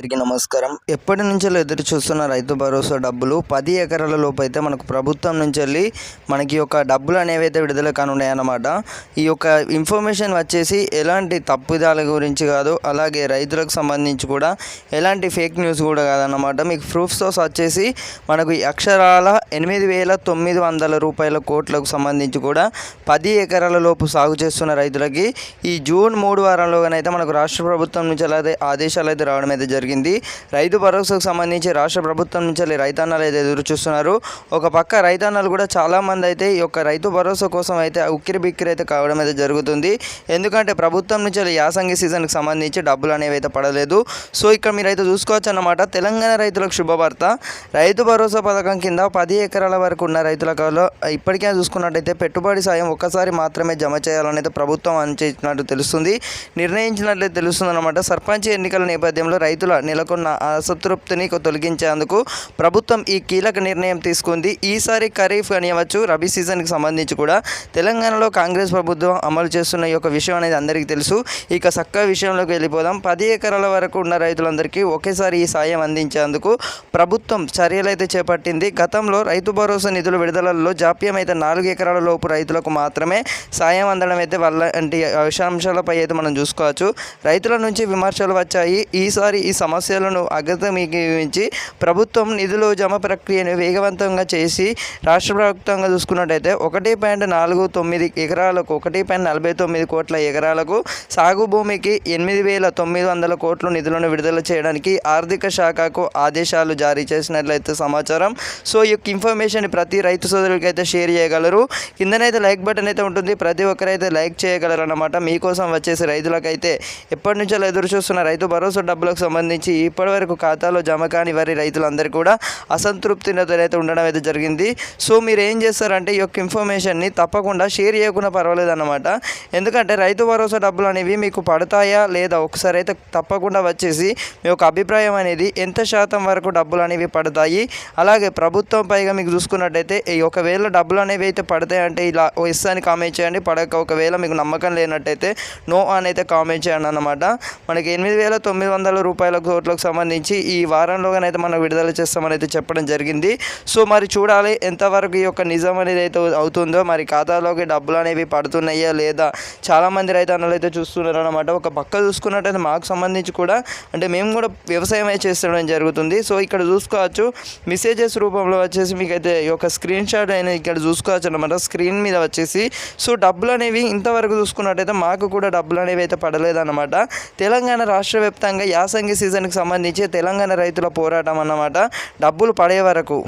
అందరికీ నమస్కారం. ఎప్పటి నుంచో ఎదురు చూస్తున్న రైతు భరోసా డబ్బులు పది ఎకరాల లోపు అయితే మనకు ప్రభుత్వం నుంచి వెళ్ళి మనకి యొక్క డబ్బులు అనేవి అయితే విడుదల కానున్నాయన్నమాట. ఈ యొక్క ఇన్ఫర్మేషన్ వచ్చేసి ఎలాంటి తప్పుదాల గురించి కాదు అలాగే రైతులకు సంబంధించి కూడా ఎలాంటి ఫేక్ న్యూస్ కూడా కాదన్నమాట. మీకు ప్రూఫ్స్తో వచ్చేసి మనకు ఈ అక్షరాల ఎనిమిది వేల తొమ్మిది వందల రూపాయల కోట్లకు సంబంధించి కూడా పది ఎకరాల లోపు సాగు చేస్తున్న రైతులకి ఈ జూన్ మూడు వారంలోగానైతే మనకు రాష్ట్ర ప్రభుత్వం నుంచి అయితే ఆదేశాలు అయితే రావడం అయితే జరిగింది. రైతు భరోసాకు సంబంధించి రాష్ట్ర ప్రభుత్వం నుంచి వెళ్ళి రైతన్నలు అయితే ఎదురు చూస్తున్నారు. ఒక పక్క రైతన్నలు కూడా చాలామంది అయితే ఈ యొక్క రైతు భరోసా కోసం అయితే ఉక్కిరి బిక్కిరి అయితే కావడం అయితే జరుగుతుంది. ఎందుకంటే ప్రభుత్వం నుంచి యాసంగి సీజన్కి సంబంధించి డబ్బులు అనేవి అయితే పడలేదు. సో ఇక్కడ మీరు అయితే చూసుకోవచ్చు అన్నమాట. తెలంగాణ రైతులకు శుభవార్త. రైతు భరోసా పథకం కింద పది ఎకరాల వరకు ఉన్న రైతులకు ఇప్పటికే చూసుకున్నట్టయితే పెట్టుబడి సాయం ఒక్కసారి మాత్రమే జమ చేయాలని అయితే ప్రభుత్వం అందించినట్టు తెలుస్తుంది. నిర్ణయించినట్లయితే తెలుస్తుంది అనమాట సర్పంచ్ ఎన్నికల నేపథ్యంలో రైతుల నెలకొన్న అసంతృప్తిని తొలగించేందుకు ప్రభుత్వం ఈ కీలక నిర్ణయం తీసుకుంది. ఈసారి ఖరీఫ్ కానివ్వచ్చు రబీ సీజన్కి సంబంధించి కూడా తెలంగాణలో కాంగ్రెస్ ప్రభుత్వం అమలు చేస్తున్న ఈ యొక్క విషయం అనేది అందరికీ తెలుసు. ఇక చక్క విషయంలోకి వెళ్ళిపోదాం. పది ఎకరాల వరకు ఉన్న రైతులందరికీ ఒకేసారి ఈ సాయం అందించేందుకు ప్రభుత్వం చర్యలైతే చేపట్టింది. గతంలో రైతు భరోసా నిధుల విడుదలలో జాప్యం అయితే నాలుగు ఎకరాల లోపు రైతులకు మాత్రమే సాయం అందడం అయితే వల్ల అంటే అంశాలపై అయితే మనం చూసుకోవచ్చు. రైతుల నుంచి విమర్శలు వచ్చాయి. ఈసారి ఈ సమస్యలను అగతమిగించి ప్రభుత్వం నిధులు జమ ప్రక్రియను వేగవంతంగా చేసి రాష్ట్ర ప్రభుత్వంగా చూసుకున్నట్టయితే ఒకటి పాయింట్ నాలుగు తొమ్మిది ఎకరాలకు ఒకటి పాయింట్ నలభై తొమ్మిది కోట్ల ఎకరాలకు సాగు భూమికి ఎనిమిది వేల తొమ్మిది వందల కోట్ల నిధులను విడుదల చేయడానికి ఆర్థిక శాఖకు ఆదేశాలు జారీ చేసినట్లయితే సమాచారం. సో ఈ యొక్క ఇన్ఫర్మేషన్ ప్రతి రైతు సోదరులకి అయితే షేర్ చేయగలరు. కిందనైతే లైక్ బటన్ అయితే ఉంటుంది. ప్రతి ఒక్కరైతే లైక్ చేయగలరు అన్నమాట మీకోసం వచ్చేసి రైతులకైతే ఎప్పటి నుంచో ఎదురు చూస్తున్న రైతు భరోసా డబ్బులకు సంబంధించి ఇప్పటివరకు ఖాతాలో జమ కాని వారి రైతులందరూ కూడా అసంతృప్తితో అయితే ఉండడం అయితే జరిగింది. సో మీరు ఏం చేస్తారంటే ఈ యొక్క ఇన్ఫర్మేషన్ని తప్పకుండా షేర్ చేయకుండా పర్వాలేదు అన్నమాట ఎందుకంటే రైతు భరోసా డబ్బులు అనేవి మీకు పడతాయా లేదా ఒకసారి అయితే తప్పకుండా వచ్చేసి మీ యొక్క అభిప్రాయం అనేది ఎంత శాతం వరకు డబ్బులు అనేవి పడతాయి? అలాగే ప్రభుత్వం పైగా మీకు చూసుకున్నట్టయితే ఈ ఒకవేళ డబ్బులు అనేవి అయితే పడతాయంటే ఇలా ఓ ఎస్ అని కామెంట్ చేయండి. పడక ఒకవేళ మీకు నమ్మకం లేనట్టయితే నో అని అయితే కామెంట్ చేయండి అన్నమాట. మనకి ఎనిమిది వేల తొమ్మిది వందల రూపాయలకు కోట్లకు సంబంధించి ఈ వారంలోగానైతే మనం విడుదల చేస్తామని అయితే చెప్పడం జరిగింది. సో మరి చూడాలి ఎంతవరకు ఈ యొక్క నిజం అనేది అయితే అవుతుందో మరి ఖాతాలోకి డబ్బులు అనేవి పడుతున్నాయా లేదా? చాలామంది రైతన్నలు అయితే చూస్తున్నారు అనమాట ఒక పక్క చూసుకున్నట్టయితే మాకు సంబంధించి కూడా అంటే మేము కూడా వ్యవసాయం అయితే చేస్తడం జరుగుతుంది. సో ఇక్కడ చూసుకోవచ్చు మెసేజెస్ రూపంలో వచ్చేసి మీకు అయితే ఈ యొక్క స్క్రీన్ షాట్ అయినా ఇక్కడ చూసుకోవచ్చు అనమాట స్క్రీన్ మీద వచ్చేసి సో డబ్బులు అనేవి ఇంతవరకు చూసుకున్నట్టయితే మాకు కూడా డబ్బులు అనేవి అయితే పడలేదన్నమాట. తెలంగాణ రాష్ట్ర వ్యాప్తంగా యాసంగి సీజన్ సీజన్కి సంబంధించి తెలంగాణ రైతుల పోరాటం అన్నమాట. డబ్బులు పడే వరకు